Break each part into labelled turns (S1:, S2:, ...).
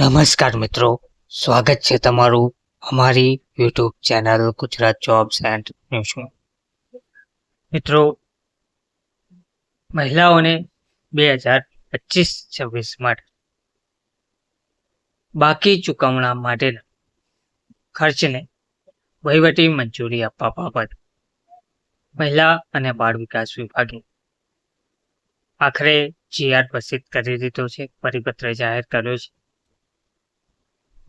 S1: નમસ્કાર મિત્રો. સ્વાગત છે તમારું અમારી YouTube channel Gujarat jobs and ન્યૂઝમાં. મિત્રો, મહિલાઓને બે હજાર પચીસ છવ્વીસ માટે બાકી ચૂકવણા માટેના ખર્ચને વહીવટી મંજૂરી આપવા બાબત મહિલા અને બાળ વિકાસ વિભાગે આખરે જીઆર પ્રસિદ્ધ કરી દીધો છે, પરિપત્ર જાહેર કર્યો છે.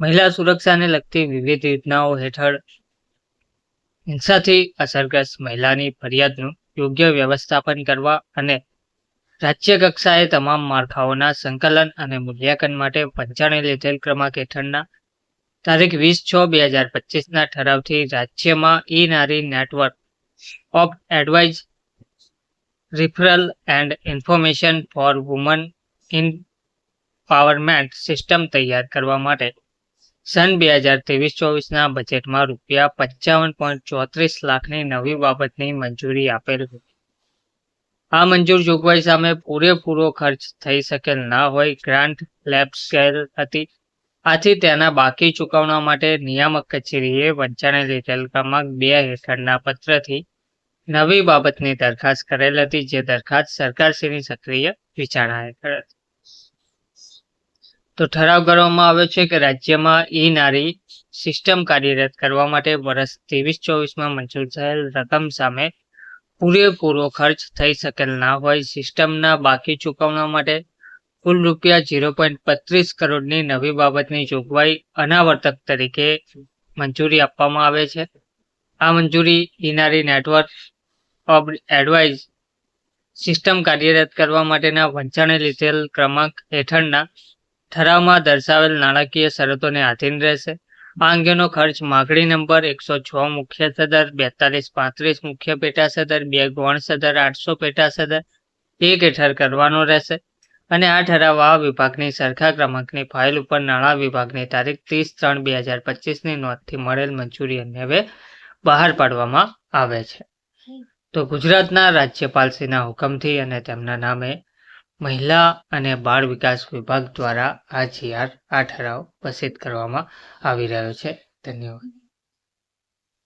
S1: મહિલા સુરક્ષાને લગતી વિવિધ યોજનાઓ હેઠળ હિંસાથી અસરગ્રસ્ત મહિલાની ફરિયાદનું યોગ્ય વ્યવસ્થાપન કરવા અને રાજ્ય કક્ષાએ તમામ માળખાઓના સંકલન અને મૂલ્યાંકન માટે પંચાણે લીધેલ ક્રમાંક હેઠળના તારીખ વીસ છ બે હજાર પચીસના ઠરાવથી રાજ્યમાં E Nari network of advise referral and information for women empowerment system તૈયાર કરવા માટે સન બે હજાર ત્રેવીસ ચોવીસના બજેટમાં રૂપિયા પંચાવન પોઈન્ટ ચોત્રીસ લાખની નવી બાબતની મંજૂરી આપેલ આ મંજૂર જોગવાઈ સામે પૂરેપૂરો ખર્ચ થઈ શકેલ ના હોય ગ્રાન્ટ લેબ સ્કેલ હતી. આથી તેના બાકી ચૂકવણા માટે નિયામક કચેરીએ વંચાણે લીધેલ ક્રમાંક બે હેઠળના પત્રથી નવી બાબતની દરખાસ્ત કરેલ હતી, જે દરખાસ્ત સરકારશ્રીની સક્રિય વિચારણા હેઠળ હતી. તો ઠરાવ કરવામાં આવ્યો છે કે રાજ્યમાં ઈ નારી સિસ્ટમ કાર્યરત કરવા માટે વર્ષ ત્રેવીસ ચોવીસમાં મંજૂર થયેલ રકમ સામે પૂરેપૂરો ખર્ચ થઈ શકેલ ના હોય. સિસ્ટમના બાકી ચૂકવણા માટે કુલ રૂપિયા ઝીરો પોઈન્ટ પત્રીસ કરોડની નવી બાબતની જોગવાઈ અનાવર્તક તરીકે મંજૂરી આપવામાં આવે છે. આ મંજૂરી ઇનારી નેટવર્ક ઓફ એડવાઇઝ સિસ્ટમ કાર્યરત કરવા માટેના વંચાણે લીધેલ ક્રમાંક હેઠળના ઠરાવમાં દર્શાવેલ નાણાકીય શરતોને આધીન રહેશે. આ અંગેનો ખર્ચ માગણી નંબર એકસો છ મુખ્ય સદર, બેતાલીસ પાંત્રીસ મુખ્ય પેટા સદર, બે ગૌણ સદર, આઠસો પેટા સદર, એક હેઠળ કરવાનો રહેશે. અને આ ઠરાવ આ વિભાગની સરખા ક્રમાંકની ફાઇલ ઉપર નાણાં વિભાગની તારીખ ત્રીસ ત્રણ બે હજાર પચીસની નોંધથી મળેલ મંજૂરી અન્વયે બહાર પાડવામાં આવે છે. તો ગુજરાતના રાજ્યપાલશ્રીના હુકમથી અને તેમના નામે મહિલા અને બાળ વિકાસ વિભાગ દ્વારા આ જીઆર આ ઠરાવ પ્રસિદ્ધ કરવામાં આવી રહ્યો છે. ધન્યવાદ.